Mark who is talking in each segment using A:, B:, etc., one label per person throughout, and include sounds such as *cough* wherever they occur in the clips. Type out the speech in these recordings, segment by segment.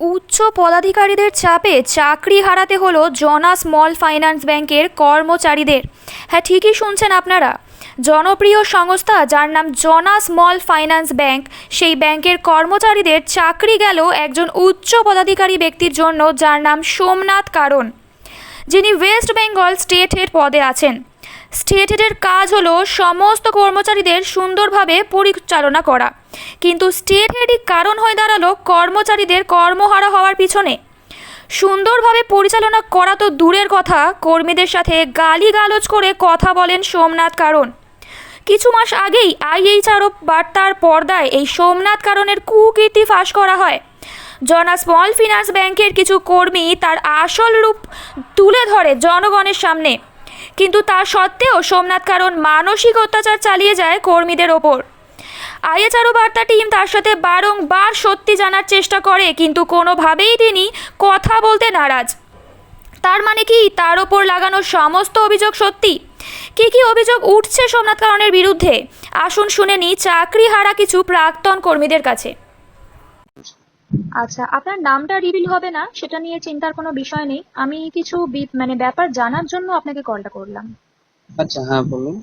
A: উচ্চ পদাধিকারীদের চাপে চাকরি হারাতে হলো জনা স্মল ফাইন্যান্স ব্যাংকের কর্মচারীদের। হ্যাঁ ঠিকই শুনছেন আপনারা। জনপ্রিয় সংস্থা যার নাম জনা স্মল ফাইন্যান্স ব্যাংক, সেই ব্যাংকের কর্মচারীদের চাকরি গেল একজন উচ্চ পদাধিকারী ব্যক্তির জন্য যার নাম সোমনাথ কারণ। যিনি ওয়েস্ট বেঙ্গল স্টেট হেড পদে আছেন। স্টেট হেডের কাজ হলো সমস্ত কর্মচারীদের সুন্দরভাবে পরিচালনা করা। কিন্তু স্টেট হেডই কারণ হয়ে দাঁড়াল কর্মচারীদের কর্মহারা হওয়ার পিছনে। সুন্দরভাবে পরিচালনা করা তো দূরের কথা, কর্মীদের সাথে গালিগালজ করে কথা বলেন সোমনাথ কারণ। কিছু মাস আগেই আইএইচআরও বার্তার পর্দায় এই সোমনাথ কারণের কুকীর্তি ফাঁস করা হয়। জনা স্মল ফিনান্স ব্যাংকের কিছু কর্মী তার আসল রূপ তুলে ধরে জনগণের সামনে। কিন্তু তা সত্ত্বেও সোমনাথ কারণ মানসিক অত্যাচার চালিয়ে যায় কর্মীদের ওপর। আইএচআরও বার্তা টিম তার সাথে বারংবার সত্যি জানার চেষ্টা করে কিন্তু কোনোভাবেই তিনি কথা বলতে নারাজ। তার মানে কি? তার ওপর লাগানো সমস্ত অভিযোগ সত্যি? কি কি অভিযোগ উঠছে সোমনাথ কারণের বিরুদ্ধে? আসুন শুনে নি চাকরি হারা কিছু প্রাক্তন কর্মীদের কাছে। আচ্ছা আপনার নামটা রিভিল হবে না? সেটা নিয়ে চিন্তার কোনো বিষয় নেই। আমি কিছু বি- মানে ব্যাপার জানার জন্য আপনাকে কলটা করলাম।
B: আচ্ছা হ্যাঁ বলুন?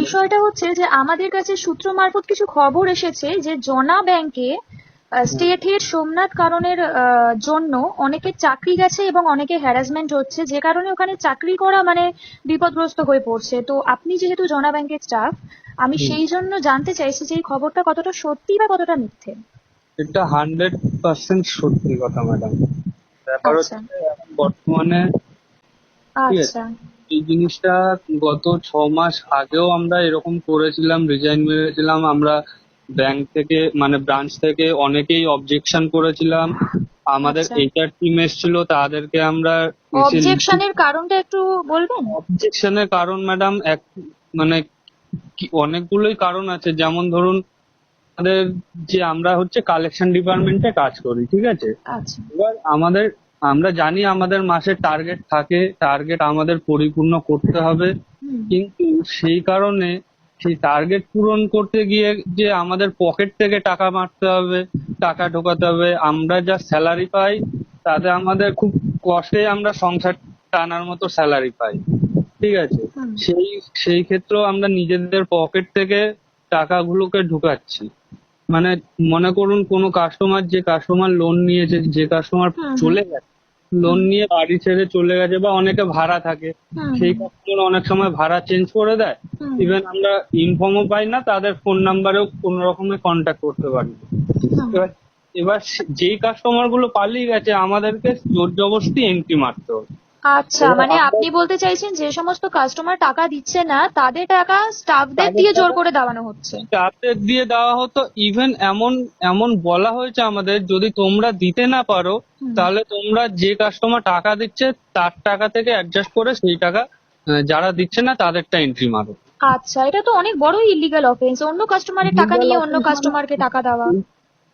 A: বিষয়টা হচ্ছে যে আমাদের কাছে সূত্র মারফত কিছু খবর এসেছে যে জনা ব্যাংকে স্টেটের সোমনাথ কারণের জন্য অনেকের চাকরি গেছে এবং অনেকে হ্যারাসমেন্ট হচ্ছে যে কারণে ওখানে চাকরি করা মানে বিপদগ্রস্ত হয়ে পড়ছে। তো আপনি যেহেতু জনা ব্যাংকের স্টাফ আমি সেই জন্য জানতে চাইছি যে এই খবরটা কতটা সত্যি বা কতটা মিথ্যে?
B: এটা হান্ড্রেড পার্সেন্ট সত্যি কথা ম্যাডাম ব্যাপার
A: আচ্ছা।
B: হচ্ছে বর্তমানে
A: আচ্ছা।
B: এই জিনিসটা গত ছ মাস আগেও আমরা এরকম করেছিলাম রিজাইন মেরেছিলাম আমরা ব্যাংক থেকে মানে ব্রাঞ্চ থেকে অনেকেই অবজেকশন করেছিলাম। আমাদের
A: আচ্ছা।
B: এইচআর টিম এসেছিল তাদেরকে আমরা
A: অবজেকশনের কারণটা একটু বলবেন?
B: অবজেকশনের কারণ ম্যাডাম এক মানে অনেকগুলোই কারণ আছে। যেমন ধরুন আমাদের যে আমরা হচ্ছে কালেকশন ডিপার্টমেন্টে কাজ করি ঠিক আছে?
A: আচ্ছা।
B: এবার আমাদের আমরা জানি আমাদের মাসের টার্গেট থাকে টার্গেট আমাদের পরিপূর্ণ করতে হবে। কিন্তু সেই কারণে সেই টার্গেট পূরণ করতে গিয়ে যে আমাদের পকেট থেকে টাকা মারতে হবে টাকা ঢোকাতে হবে আমরা যা স্যালারি পাই তাতে আমাদের খুব কষ্টে আমরা সংসার টানার মতো স্যালারি পাই। ঠিক আছে? সেই সেই ক্ষেত্রেও আমরা নিজেদের পকেট থেকে টাকাগুলোকে ঢুকাচ্ছি। মানে মনে করুন কোনো কাস্টমার যে কাস্টমার লোন নিয়েছে যে কাস্টমার। চলে গেছে লোন নিয়ে বাড়ি ছেড়ে চলে গেছে বা অনেকে ভাড়া থাকে সেই কাস্টমার অনেক সময় ভাড়া চেঞ্জ করে দেয়। ইভেন আমরা ইনফর্মও পাই না তাদের ফোন নাম্বারেও কোনো রকমের কন্ট্যাক্ট করতে পারি এবার এবার যেই কাস্টমারগুলো পালিয়ে গেছে আমাদেরকে জোর জবরস্তি এন্ট্রি মারতে হবে।
A: আচ্ছা মানে আপনি বলতে চাইছেন যে সমস্ত কাস্টমার টাকা দিচ্ছে না তাদের টাকা স্টাফদের দিয়ে জোর করে দাবানো হচ্ছে?
B: স্টাফদের দিয়ে দেওয়া হতো ইভেন এমন এমন বলা হয়েছে আমাদের যদি তোমরা দিতে না পারো তাহলে তোমরা যে কাস্টমার টাকা দিচ্ছে তার টাকা থেকে অ্যাডজাস্ট করে সেই টাকা যারা দিচ্ছে না তাদেরটা এন্ট্রি মারো।
A: আচ্ছা এটা তো অনেক বড় ইলিগাল অফেন্স অন্য কাস্টমারের টাকা নিয়ে অন্য
B: মানে-
A: কাস্টমারকে টাকা দেওয়া।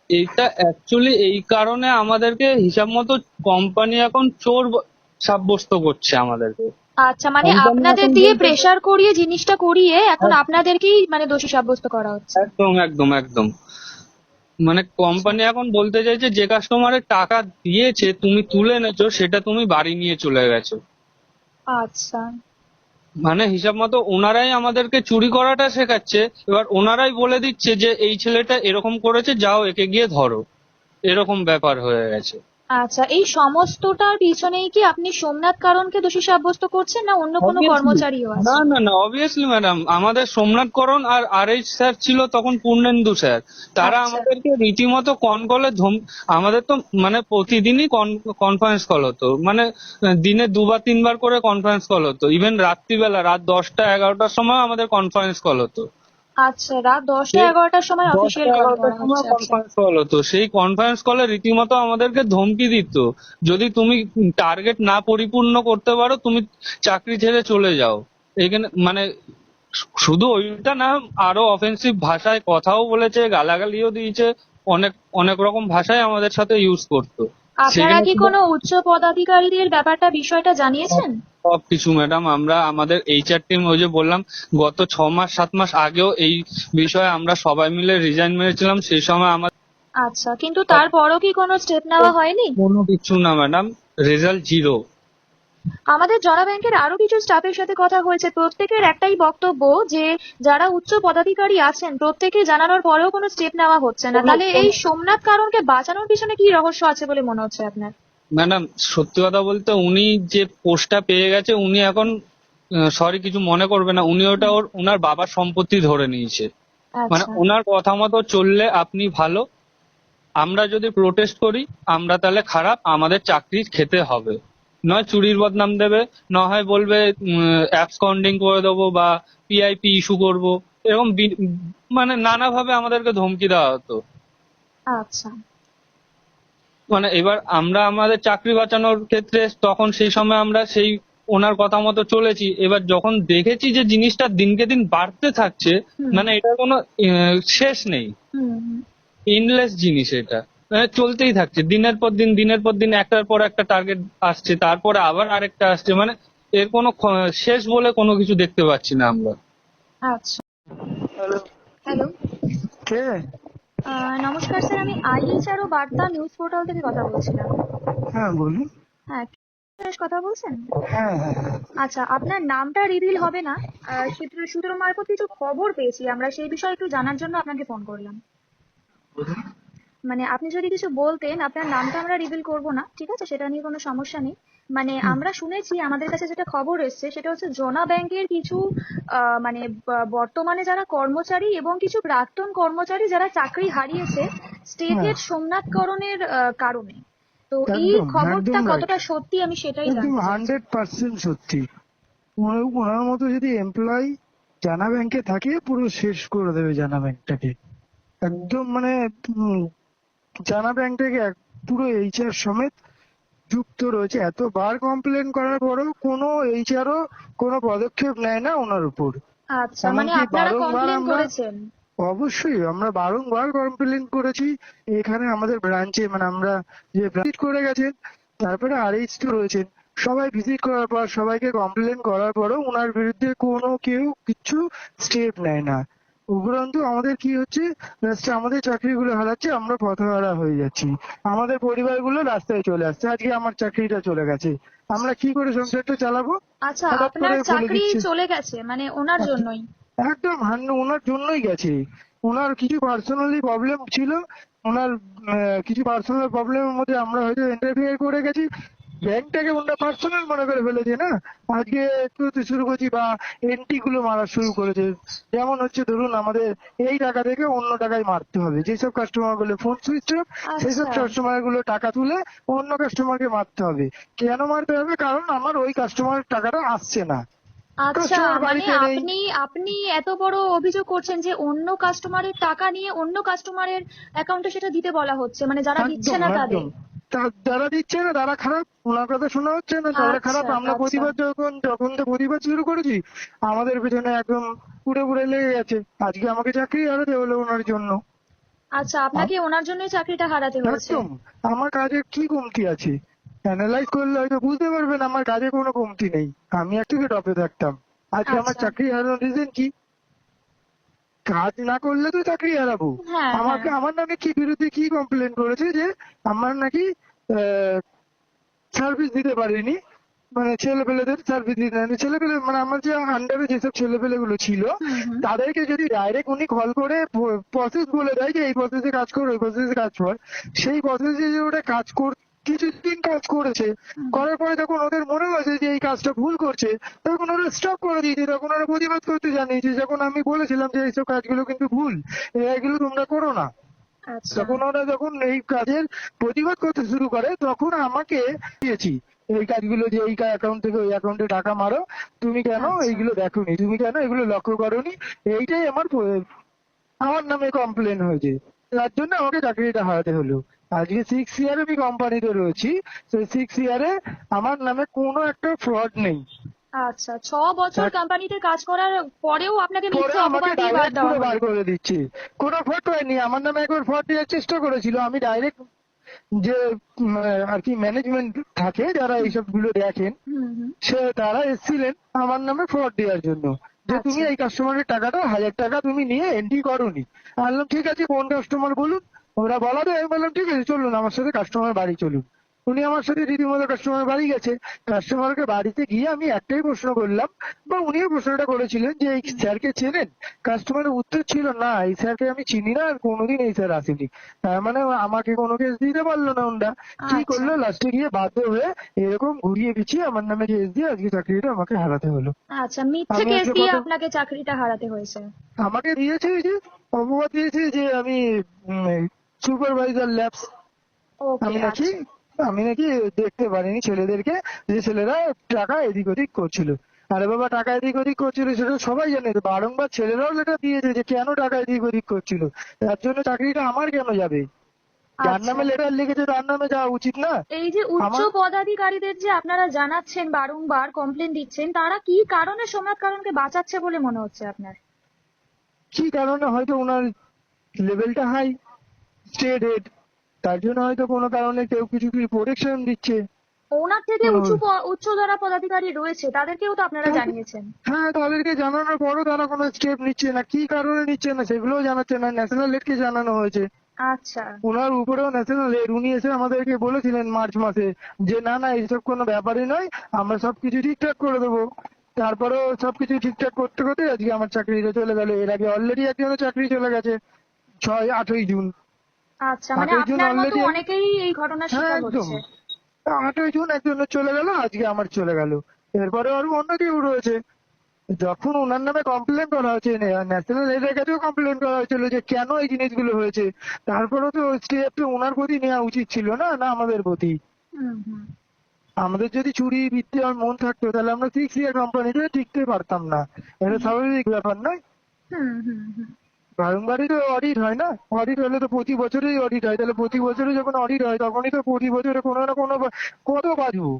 B: এইটা অ্যাকচুয়ালি এই কারণে আমাদেরকে হিসাব মতো কোম্পানি এখন চোর সাব্যস্ত করছে আমাদেরকে।
A: আচ্ছা মানে আপনাদের দিয়ে প্রেসার করিয়ে জিনিসটা করিয়ে এখন
B: হ্যাঁ।
A: আপনাদেরকেই মানে দোষী সাব্যস্ত করা হচ্ছে।
B: একদম একদম একদম। মানে কোম্পানি এখন বলতে চাইছে যে কাস্টমারের টাকা দিয়েছে তুমি তুলে নেছো সেটা তুমি বাড়ি নিয়ে চলে গেছো।
A: আচ্ছা।
B: মানে হিসাব মতো ওনারাই আমাদেরকে চুরি করাটা শেখাচ্ছে। এবার ওনারাই বলে দিচ্ছে যে এই ছেলেটা এরকম করেছে যাও একে গিয়ে ধরো। এরকম ব্যাপার হয়ে গেছে।
A: আচ্ছা এই সমস্তটার পিছনেই কি আপনি সোমনাথ কারণকে দোষী সাব্যস্ত করছেন না অন্য কোনো. কর্মচারীও আছে
B: না না না অবভিয়াসলি ম্যাডাম আমাদের সোমনাথ করণ আর আর এইচ স্যার ছিল তখন পূর্ণেন্দু স্যার তারা
A: আচ্ছা।
B: আমাদেরকে রীতিমতো কন কলে ধম আমাদের তো মানে প্রতিদিনই কনফারেন্স কল হতো। মানে দিনে দুবার তিনবার করে কনফারেন্স কল হতো। ইভেন রাত্রিবেলা রাত দশটা এগারোটার সময় আমাদের কনফারেন্স কল হতো।
A: আচ্ছা রাত দশটা এগারোটার সময় অফিসিয়াল।
B: কনফারেন্স কল হতো। সেই কনফারেন্স কলে রীতিমতো আমাদেরকে ধমকি দিত। যদি তুমি টার্গেট না পরিপূর্ণ করতে পারো তুমি চাকরি ছেড়ে চলে যাও। এখানে মানে শুধু ওইটা না আরও অফেন্সিভ ভাষায় কথাও বলেছে গালাগালিও দিয়েছে অনেক অনেক রকম ভাষায় আমাদের সাথে ইউজ করতো।
A: আপনারা কি কোনো উচ্চ পদাধিকারীদের ব্যাপারটা বিষয়টা জানিয়েছেন?
B: সবকিছু ম্যাডাম। আমরা আমাদের এইচআর টিম ওই যে বললাম গত ছ মাস সাত মাস আগেও এই বিষয়ে আমরা সবাই মিলে রিজাইন মেরেছিলাম। সেই সময় আমার
A: আচ্ছা কিন্তু তারপরও কি কোনো স্টেপ নেওয়া হয়নি?
B: কোনো কিছু না ম্যাডাম। রেজাল্ট জিরো
A: আমাদের জনা ব্যাংকের আরও কিছু স্টাফের সাথে কথা হয়েছে। প্রত্যেকের একটাই বক্তব্য যে যারা উচ্চ পদাধিকারী আছেন প্রত্যেকে জানানোর পরেও কোনো স্টেপ নেওয়া হচ্ছে না। তাহলে এই সোমনাথ কারণকে বাঁচানোর পিছনে কি রহস্য আছে বলে মনে হচ্ছে আপনার?
B: ম্যাডাম সত্যি কথা বলতে উনি যে পোস্টটা পেয়ে গেছে উনি এখন সরি কিছু মনে করবে না। উনি ওটা ওর ওনার বাবার সম্পত্তি ধরে নিয়েছে। মানে
A: আচ্ছা
B: ওনার কথা মতো চললে আপনি ভালো। আমরা যদি প্রোটেস্ট করি আমরা তাহলে খারাপ আমাদের চাকরি খেতে হবে। নয় চুরির বদনাম দেবে না হয় বলবে অ্যাবসকন্ডিং করে দেবো বা পিআইপি ইস্যু করব। এরকম মানে নানাভাবে আমাদেরকে ধমকি দেওয়া হতো।
A: আচ্ছা।
B: মানে এবার আমরা আমাদের চাকরি বাঁচানোর ক্ষেত্রে তখন সেই সময় আমরা সেই ওনার কথা মতো চলেছি। এবার যখন দেখেছি যে জিনিসটা দিনকে দিন বাড়তে থাকছে মানে এটার কোনো শেষ নেই। ইনলেস জিনিস এটা। চলতেই থাকছে। দিনের পর দিন দিনের পর দিন একটার পর একটা টার্গেট আসছে তারপরে আবার আরেকটা আসছে। মানে এর কোনো শেষ বলে কোনো কিছু দেখতে পাচ্ছি না আমরা।
A: আচ্ছা। হ্যালো
C: কে?
A: নমস্কার স্যার আমি আইএচআর ও বার্তা নিউজ পোর্টাল থেকে কথা বলছিলাম।
C: হ্যাঁ বলুন।
A: হ্যাঁ কথা বলছেন?
C: হ্যাঁ হ্যাঁ হ্যাঁ।
A: আচ্ছা আপনার নামটা রিভিল হবে না। সূত্র সূত্র মারফত কিছু খবর পেয়েছি। আমরা সেই বিষয়ে একটু জানার জন্য আপনাকে ফোন করলাম। মানে আপনি যদি কিছু বলতেন আপনার নামটা আমরা রিভিল করব না ঠিক আছে? সেটা নিয়ে কোনো সমস্যা নেই। মানে আমরা শুনেছি আমাদের কাছে যেটা খবর এসেছে সেটা হচ্ছে জোনা ব্যাংকের কিছু মানে বর্তমানে যারা কর্মচারী এবং কিছু প্রাক্তন কর্মচারী যারা চাকরি হারিয়েছে স্টেটের সোমনাথকরণের কারণে। তো এই খবরটা কতটা সত্যি আমি সেটাই।
C: হান্ড্রেড পার্সেন্ট সত্যি। ওনার- মতো যদি এমপ্লয় জানা ব্যাংকে থাকে পুরো শেষ করে দেবে জানা ব্যাংকটাকে। একদম মানে জানা ব্যাংকটাকে এক- পুরো এইচআর সমেত যুক্ত রয়েছে। এতবার কমপ্লেন করার পরেও কোনো এইচআরও কোনো পদক্ষেপ নেয় না ওনার উপর।
A: আচ্ছা মানে আপনারা কমপ্লেন করেছেন?
C: অবশ্যই আমরা বারংবার কমপ্লেন করেছি। এখানে আমাদের ব্রাঞ্চে মানে আমরা যে ভিজিট করে গেছেন তারপরে আরএইচ তো রয়েছেন। সবাই ভিজিট করার পর সবাইকে কমপ্লেন করার পরেও ওনার বিরুদ্ধে কোনো কেউ কিছু স্টেপ নেয় না। উপরন্তু আমাদের কি হচ্ছে আমাদের চাকরিগুলো হারাচ্ছে আমরা পথহারা হয়ে যাচ্ছি। আমাদের পরিবারগুলো রাস্তায় চলে আসছে। আজকে আমার চাকরিটা চলে গেছে। আমরা কি করে সংসারটা চালাবো?
A: আচ্ছা আপনার চাকরি। চলে গেছে মানে ওনার জন্যই।
C: একদম হান্ন ওনার জন্যই গেছে। ওনার কিছু পার্সোনালি প্রবলেম ছিল। ওনার কিছু পার্সোনাল প্রবলেমের মধ্যে আমরা হয়তো ইন্টারফিয়ার করে গেছি। ব্যাংকটাকে ওনার পার্সোনাল মনে করে ফেলেছে না? আজকে করতে শুরু করছি বা এন্ট্রি গুলো মারা শুরু করেছে। যেমন হচ্ছে ধরুন আমাদের এই টাকা থেকে অন্য টাকায় মারতে হবে। যেসব কাস্টমারগুলো ফোন সুইচ অফ সেসব
A: আচ্ছা।
C: কাস্টমারগুলো টাকা তুলে অন্য কাস্টমারকে মারতে হবে। কেন মারতে হবে? কারণ আমার ওই কাস্টমার টাকাটা আসছে না।
A: আচ্ছা মানে আপনি আপনি এত বড় অভিযোগ করছেন যে অন্য কাস্টমারের টাকা নিয়ে অন্য কাস্টমারের অ্যাকাউন্টে সেটা দিতে বলা হচ্ছে। মানে যারা দিচ্ছে না তাদের।
C: যারা দিচ্ছে না তারা খারাপ। ওনার কথা শোনা হচ্ছে না তারা
A: আচ্ছা,
C: খারাপ। আমরা
A: আচ্ছা।
C: প্রতিবাদ যখন যখন তো প্রতিবাদ শুরু করেছি আমাদের পেছনে একদম পুরো পুরো লেগে গেছে। আজকে আমাকে চাকরি হারাতে হলো ওনার জন্য।
A: আচ্ছা আপনাকে ওনার জন্যই চাকরিটা হারাতে হয়েছে?
C: একদম। আমার কাজে কি কমতি আছে? অ্যানালাইজ করলে হয়তো বুঝতে পারবেন আমার কাজে কোনো কমতি নেই। আমি একটুকে টপে থাকতাম। আজকে আমার
A: আচ্ছা।
C: চাকরি হারানোর রিজন কি? কাজ না করলে তো চাকরি হারাবো
A: হ্যাঁ,
C: আমাকে
A: হ্যাঁ।
C: আমার নামে কি বিরুদ্ধে কি কমপ্লেন করেছে যে আমার নাকি সার্ভিস দিতে পারিনি মানে ছেলেপেলেদের সার্ভিস দিতে পারিনি ছেলেপেলে মানে আমার যে আন্ডারে যেসব ছেলেপেলে গুলো ছিল। তাদেরকে যদি ডাইরেক্ট উনি কল করে প্রসেস বলে দেয় যে এই প্রসেসে কাজ কর ওই প্রসেসে কাজ কর সেই প্রসেসে যে ওটা কাজ কর কিছুদিন কাজ করেছে। করার পরে যখন ওদের মনে হয়েছে যে এই কাজটা ভুল করছে। তখন ওরা স্টপ করে দিয়েছে। তখন ওরা প্রতিবাদ করতে জানিয়েছে। যখন আমি বলেছিলাম যে এইসব কাজগুলো কিন্তু ভুল এইগুলো তোমরা করো না।
A: আচ্ছা।
C: তখন ওরা যখন এই কাজের প্রতিবাদ করতে শুরু করে তখন আমাকে দিয়েছি এই কাজগুলো যে এই অ্যাকাউন্ট থেকে ওই অ্যাকাউন্টে টাকা মারো তুমি কেন
A: আচ্ছা।
C: এইগুলো দেখোনি? তুমি কেন এগুলো লক্ষ্য করোনি? এইটাই আমার আমার নামে কমপ্লেন হয়েছে। তার জন্য আমাকে চাকরিটা হারাতে হলো। আজকে সিক্স ইয়ার আমি কোম্পানিতে রয়েছি। সেই সিক্স ইয়ারে আমার নামে কোনো একটা ফ্রড নেই।
A: আচ্ছা ছ বছর কোম্পানিতে কাজ করার পরেও আপনাকে মিথ্যে অপবাদ দিয়ে বাদ দেওয়া
C: বার করে দিচ্ছে। কোনো ফ্রড হয়নি। আমার নামে একবার ফ্রড দেওয়ার চেষ্টা করেছিল। আমি ডাইরেক্ট যে আর কি ম্যানেজমেন্ট থাকে যারা এইসবগুলো দেখেন সে তারা এসেছিলেন আমার নামে ফ্রড দেওয়ার জন্য। যে
A: আচ্ছা।
C: তুমি এই কাস্টমারের টাকাটা হাজার টাকা তুমি নিয়ে এন্ট্রি করোনি। আমি বললাম ঠিক আছে কোন কাস্টমার বলুন? ওরা বলাতে আমি বললাম ঠিক আছে চলুন আমার সাথে কাস্টমার বাড়ি চলুন। উনি আমার সাথে রীতিমতো কাস্টমার বাড়ি গেছে। কাস্টমারকে বাড়িতে গিয়ে আমি একটাই প্রশ্ন করলাম বা উনিও প্রশ্নটা করেছিলেন যে এই স্যারকে চেনেন? কাস্টমারের উত্তর ছিল না এই স্যারকে আমি চিনি না আর কোনোদিন এই স্যার আসেনি। তার মানে আমাকে কোনো কেস দিতে পারল না ওনরা। কি
A: আচ্ছা।
C: করল লাস্টে গিয়ে বাধ্য হয়ে এরকম ঘুরিয়ে পিছিয়ে আমার নামে কেস দিয়ে আজকে চাকরিটা আমাকে হারাতে হলো।
A: আচ্ছা মিথ্যে কেস দিয়ে আপনাকে চাকরিটা হারাতে হয়েছে।
C: আমাকে দিয়েছে যে অপবাদ দিয়েছে যে আমি সুপারভাইজার ল্যাবস আমি নাকি
A: আচ্ছা।
C: আমি নাকি দেখতে পারিনি ছেলেদেরকে যে ছেলেরা টাকা এদিক ওদিক করছিল। আরে বাবা টাকা এদিক ওদিক করছিল সেটা সবাই জানে। বারংবার ছেলেরাও লেটার দিয়েছে যে কেন টাকা এদিক ওদিক করছিল তার জন্য চাকরিটা আমার কেন যাবে? যার
A: আচ্ছা।
C: নামে লেটার লিখেছে তার নামে যাওয়া উচিত না।
A: এই যে উচ্চ পদাধিকারীদের যে আপনারা জানাচ্ছেন বারংবার কমপ্লেন দিচ্ছেন তারা কি কারণে সোমনাথ কারণকে বাঁচাচ্ছে বলে মনে হচ্ছে আপনার?
C: কি কারণে? হয়তো ওনার লেভেলটা হাই স্টেট হেড তার জন্য হয়তো কোনো কারণে কেউ কিছু কিছু প্রোটেকশন দিচ্ছে।
A: ওনার থেকে উঁচু উচ্চ যারা পদাধিকারী রয়েছে তাদেরকেও তো আপনারা। জানিয়েছেন।
C: হ্যাঁ তাদেরকে জানানোর পরও তারা কোনো স্টেপ নিচ্ছে না। কি কারণে নিচ্ছে না সেগুলোও জানাচ্ছে না। ন্যাশনাল হেডকে জানানো হয়েছে।
A: আচ্ছা।
C: ওনার উপরেও ন্যাশনাল হেড উনি এসে আমাদেরকে বলেছিলেন মার্চ মাসে যে না না এইসব কোনো ব্যাপারই নয়। আমরা সবকিছু ঠিকঠাক করে দেবো। তারপরেও সবকিছু ঠিকঠাক করতে করতে আজকে আমার চাকরিটা চলে গেল। এর আগে অলরেডি একজনের চাকরি চলে গেছে ছয় আটই জুন।
A: আচ্ছা মানে আপনার মতো অনেকেই এই ঘটনার শিকার হচ্ছে
C: আটই জুন একজনের চলে গেল আজকে আমার চলে গেল। এরপরে আরও অন্য কেউ রয়েছে। যখন ওনার নামে কমপ্লেন করা হয়েছে ন্যাশনাল হেডের কাছেও কমপ্লেন করা হয়েছিল যে কেন এই জিনিসগুলো হয়েছে। তারপরেও তো স্টেপ ওনার প্রতি নেওয়া উচিত ছিল না না আমাদের প্রতি? আমাদের যদি চুরি বৃত্তি আর মন থাকতো তাহলে আমরা সিক্স ইয়ার কোম্পানিতে টিকতে পারতাম না। এটা স্বাভাবিক ব্যাপার নয়? বারংবারই তো অডিট হয় না? অডিট হলে তো প্রতি বছরই অডিট হয়। তাহলে প্রতি বছরে যখন অডিট হয় তখনই তো প্রতি বছরে কোনো না কোনো কত বাঁচবো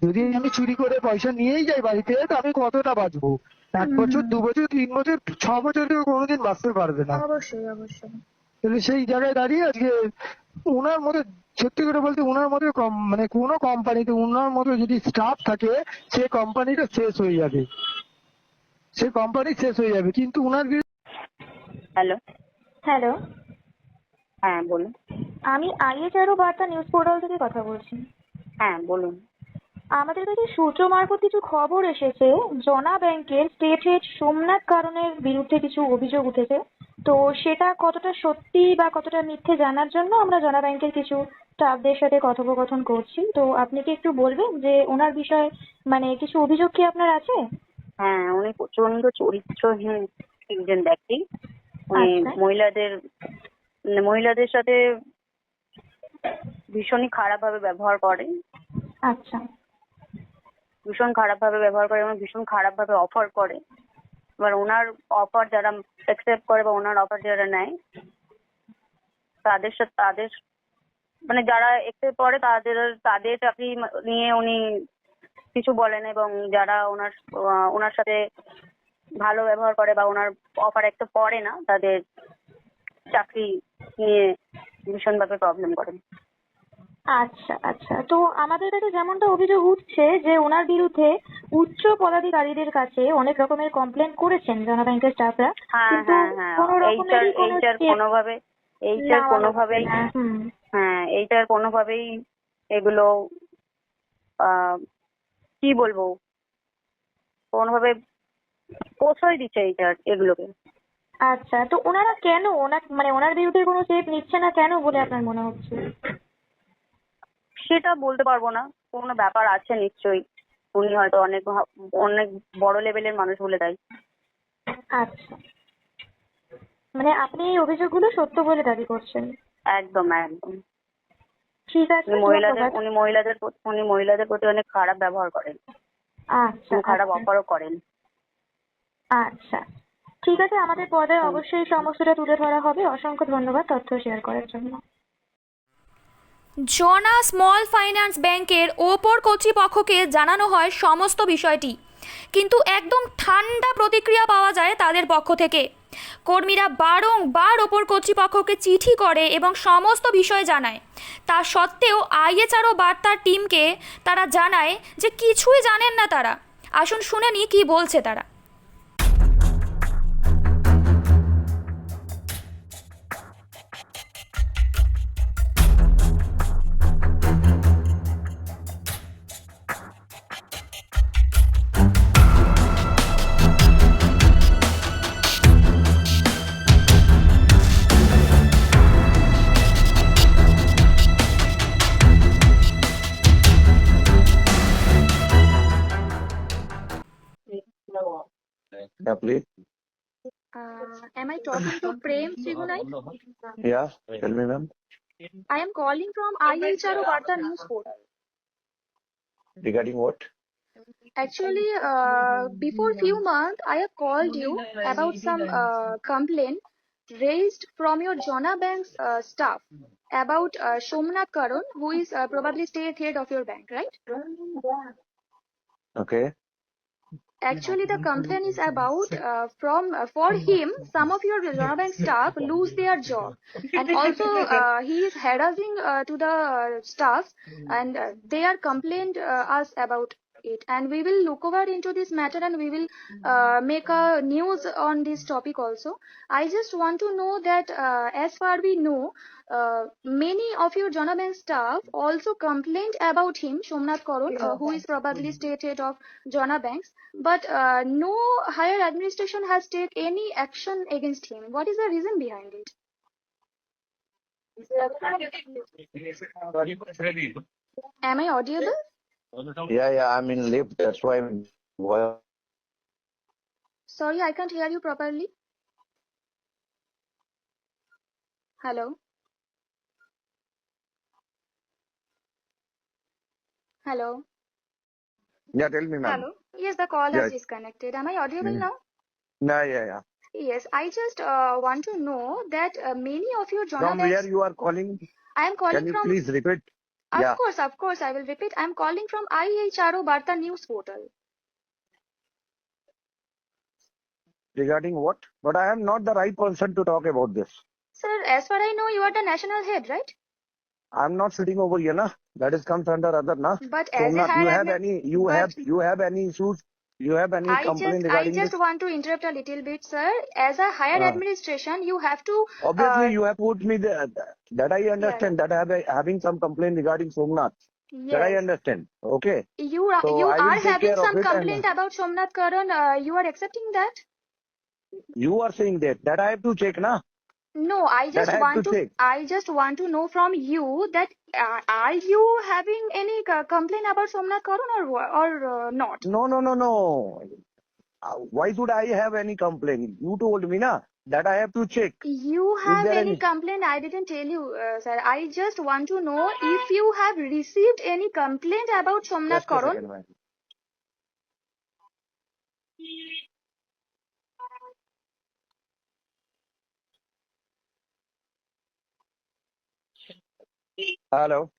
C: যদি আমি চুরি করে পয়সা নিয়েই যাই বাড়িতে তো আমি কতটা বাঁচবো এক বছর দু বছর তিন বছর ছ বছর কেউ কোনোদিন বাঁচতে পারবে না।
A: অবশ্যই অবশ্যই।
C: তাহলে সেই জায়গায় দাঁড়িয়ে আজকে ওনার মতো সত্যি করে বলতে ওনার মতো কম- মানে কোনো কোম্পানিতে ওনার মতো যদি স্টাফ থাকে সে কোম্পানিটা শেষ হয়ে যাবে। সে কোম্পানি শেষ হয়ে যাবে। কিন্তু ওনার
D: হ্যালো।
A: হ্যালো।
D: হ্যাঁ বলুন।
A: আমি আইএচআরও বার্তা নিউজ পোর্টাল থেকে কথা বলছি।
D: হ্যাঁ বলুন।
A: আমাদের কাছে সূত্র মারফত কিছু খবর এসেছে। জনা ব্যাংকের স্টেট হেড সোমনাথ কারণের বিরুদ্ধে কিছু অভিযোগ উঠেছে। তো সেটা কতটা সত্যি বা কতটা মিথ্যে জানার জন্য আমরা জনা ব্যাংকের কিছু স্টাফদের সাথে কথোপকথন করছি। তো আপনি কি একটু বলবেন যে ওনার বিষয়ে মানে কিছু অভিযোগ কি আপনার আছে?
D: হ্যাঁ উনি প্রচণ্ড চরিত্রহীন একজন ব্যক্তি। মহিলাদের মানে মহিলাদের সাথে ভীষণই খারাপ ভাবে ব্যবহার করে।
A: আচ্ছা।
D: ভীষণ খারাপ ভাবে ব্যবহার করে এবং ভীষণ খারাপ ভাবে অফার করে। এবার ওনার অফার যারা অ্যাকসেপ্ট করে বা ওনার অফার যারা নেয় তাদের সাথে তাদের মানে যারা একসেপ্ট করে তাদের তাদের চাকরি নিয়ে উনি কিছু বলেন এবং যারা ওনার ওনার সাথে ভালো ব্যবহার করে বা ওনার অফার একটু পড়ে না তাদের চাকরি নিয়ে ভীষণভাবে প্রবলেম করেন।
A: আচ্ছা আচ্ছা। তো আমাদের কাছে যেমনটা অভিযোগ উঠছে যে ওনার বিরুদ্ধে উচ্চ পদাধিকারীদের কাছে অনেক রকমের কমপ্লেন করেছেন জনা ব্যাংকের স্টাফরা কিন্তু কোনো
D: কোনোভাবে এইটার কোনোভাবেই হ্যাঁ এইটার কোনোভাবেই এগুলো আহ, কি বলব? কোনোভাবে প্রশ্রয় দিচ্ছে এইটার এগুলোকে।
A: আচ্ছা তো ওনারা কেন? ওনার মানে ওনার বিরুদ্ধে কোনো স্টেপ নিচ্ছে না কেন বলে আপনার মনে হচ্ছে?
D: সেটা বলতে পারব না। কোনো ব্যাপার আছে নিশ্চয়ই। উনি হয়তো অনেক অনেক বড় লেভেলের মানুষ বলে তাই
A: আচ্ছা। মানে আপনি এই অভিযোগগুলো সত্য বলে দাবি করছেন?
D: একদম একদম।
A: ঠিক আছে
D: উনি মহিলাদের উনি মহিলাদের প্রতি- উনি মহিলাদের প্রতি অনেক খারাপ ব্যবহার করেন।
A: আচ্ছা
D: খারাপ
A: আচ্ছা।
D: অফারও করেন।
A: আচ্ছা। ঠিক আছে আমাদের পর্দায় অবশ্যই সমস্যাটা তুলে ধরা হবে। অসংখ্য ধন্যবাদ তথ্য শেয়ার করার জন্য। জনা স্মল ফাইন্যান্স ব্যাংকের ওপর কর্তৃপক্ষকে জানানো হয় সমস্ত বিষয়টি। কিন্তু একদম ঠান্ডা প্রতিক্রিয়া পাওয়া যায় তাদের পক্ষ থেকে। কর্মীরা বারংবার ওপর কর্তৃপক্ষকে চিঠি করে এবং সমস্ত বিষয় জানায়। তা সত্ত্বেও আইএচআরও বার্তার টিমকে তারা জানায় যে কিছুই জানেন না তারা। আসুন শুনে নি কি বলছে তারা।
E: I talking to Prem Trigunai?
F: Yeah, tell me, ma'am.
E: I am calling from IHRO Varta News Portal.
F: Regarding what?
E: Actually, uh, before few months, I have called you about some uh, complaint raised from your Jona Bank's uh, staff about uh, Somnath Karan, who is uh, probably state head of your bank, right?
F: Okay.
E: Actually, the complaint is about uh, from uh, for him, some of your Jona Bank staff lose their job, and also *laughs* uh, he is harassing uh, to the uh, staff, and uh, they are complained uh, us about it, and we will look over into this matter, and we will uh, make a news on this topic also. I just want to know that uh, as far we know, uh, many of your Jona Bank staff also complained about him, Somnath Karan, uh, who is probably state head of Jona Banks, but uh, no higher administration has taken any action against him. What is the reason behind it? Am I audible?
F: Yeah, yeah, I'm in lift. That's why I'm. Well,
E: Sorry, I can't hear you properly. Hello? Hello?
F: yeah, tell me, ma'am.
E: Hello? Yes, the call
F: Yeah.
E: has disconnected. Am I audible
F: Mhm.
E: now?
F: Yeah, yeah, yeah.
E: Yes, I just uh, want to know that uh, many of your Jona
F: From where
E: Banks,
F: you are calling?
E: I am calling
F: Can you
E: from,
F: please repeat?
E: Of
F: yeah.
E: course, of course, I will repeat. I am calling from IHRO Varta News Portal.
F: Regarding what? But I am not the right person to talk about this.
E: Sir, as far as I know, you are the national head, right?
F: I'm not sitting over here, na. That is comes under other, na.
E: But as a
F: Somnath,
E: higher
F: you have any? You have you have any issues? You have any
E: I
F: complaint
E: just, I just
F: this?
E: want to interrupt a little bit, sir. As a higher
F: Ah.
E: administration, you have to.
F: Obviously,
E: uh,
F: you have put me there. That I understand. That I have a, having some complaint regarding Somnath. That I understand. Okay.
E: you are
F: So
E: you are having some
F: it and-
E: complaint about Somnath Karan. Uh, you are accepting that?
F: You are saying that. That I have to check, na.
E: No, I just
F: I have
E: want
F: to
E: to.
F: check.
E: I just want to know from you that uh, are you having any c- complaint about Somnath Karan or wha- or uh, not?
F: No, no, no, no. Uh, Why should I have any complaint? You told me, na, that I have to check.
E: You have
F: there
E: any
F: any-
E: complaint? I didn't tell you, uh, sir. I just want to know if you have received any complaint about Somnath
F: Just a
E: Karan.
F: second, ma'am. Hello.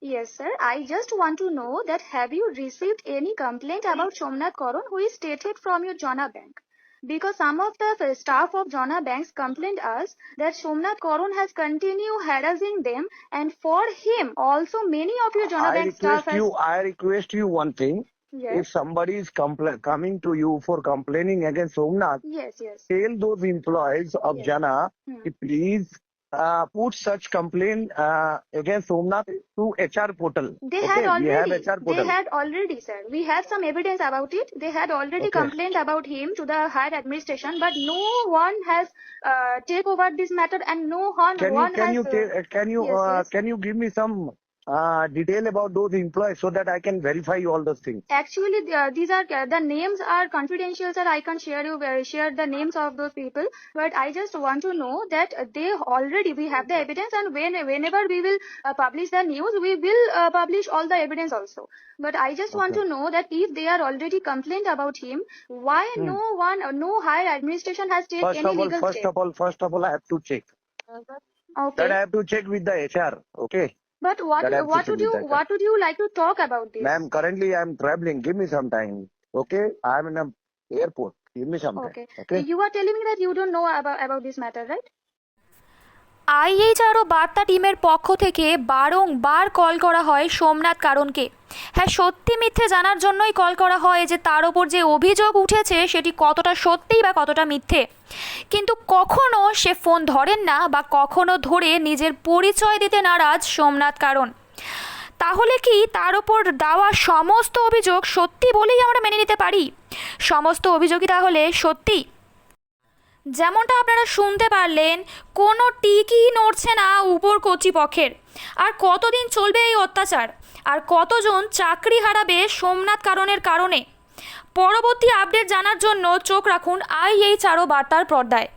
E: Yes, sir. I just want to know that have you received any complaint about Somnath Karan who is stated from your Jona Bank? Because some of the staff of Jona Banks complained us that Somnath Karan has continued harassing them and for him also many of your Jona
F: I
E: Bank staff has...
F: you. I request you one thing.
E: Yes,
F: If somebody is compla- coming to you for complaining against Somnath,
E: yes, yes.
F: tell those employees of
E: Yes.
F: Jana,
E: Hmm.
F: please uh, put such complaint uh, against Somnath to HR portal.
E: They
F: okay,
E: had
F: we have
E: already,
F: HR
E: they had already, sir. We have some evidence about it. They had already
F: Okay.
E: complained about him to the higher administration, but no one has uh, take over this matter, and no one,
F: Can you
E: one
F: can
E: has.
F: you
E: uh,
F: can you
E: yes,
F: uh,
E: yes.
F: can you give me some uh, detail about those employees so that I can verify all those things?
E: Actually, uh, these are the names are confidential, sir. I can't share you uh, share the names of those people, but I just want to know that uh, they already we have the evidence, and when whenever we will uh, publish the news, we will uh, publish all the evidence also. But I just want to know that if they are already complained about him, why
F: Hmm.
E: no one, uh, no higher administration has taken
F: First
E: any
F: of all,
E: legal
F: first
E: step?
F: of all, first of all, I have to check.
E: Okay.
F: That I have to check with the HR. Okay,
E: But what
F: that I have to
E: what would you what would you like to talk about this?
F: Ma'am, currently I am traveling. Give me some time. Okay, I am in a airport. Give me some time.
E: Okay.
F: Okay.
E: You are telling me that you don't know about about this matter, right?
A: IHRO বার্তা টিমের পক্ষ থেকে বারংবার call করা হয় সোমনাথ কারণকে। হ্যাঁ সত্যি মিথ্যে জানার জন্যই কল করা হয় যে তার ওপর যে অভিযোগ উঠেছে সেটি কতটা সত্যিই বা কতটা মিথ্যে। কিন্তু কখনো সে ফোন ধরেন না বা কখনো ধরে নিজের পরিচয় দিতে নারাজ সোমনাথ কারণ। তাহলে কি তার ওপর দেওয়া সমস্ত অভিযোগ সত্যি বলেই আমরা মেনে নিতে পারি? সমস্ত অভিযোগই তাহলে সত্যি? যেমনটা আপনারা শুনতে পারলেন, কোনো টিকই নড়ছে না উপর কর্তৃপক্ষের। আর কতদিন চলবে এই অত্যাচার? আর কতজন চাকরি হারাবে সোমনাথ কারণের কারণে? পরবর্তী আপডেট জানার জন্য চোখ রাখুন আইএইচআরও বার্তার পর্দায়।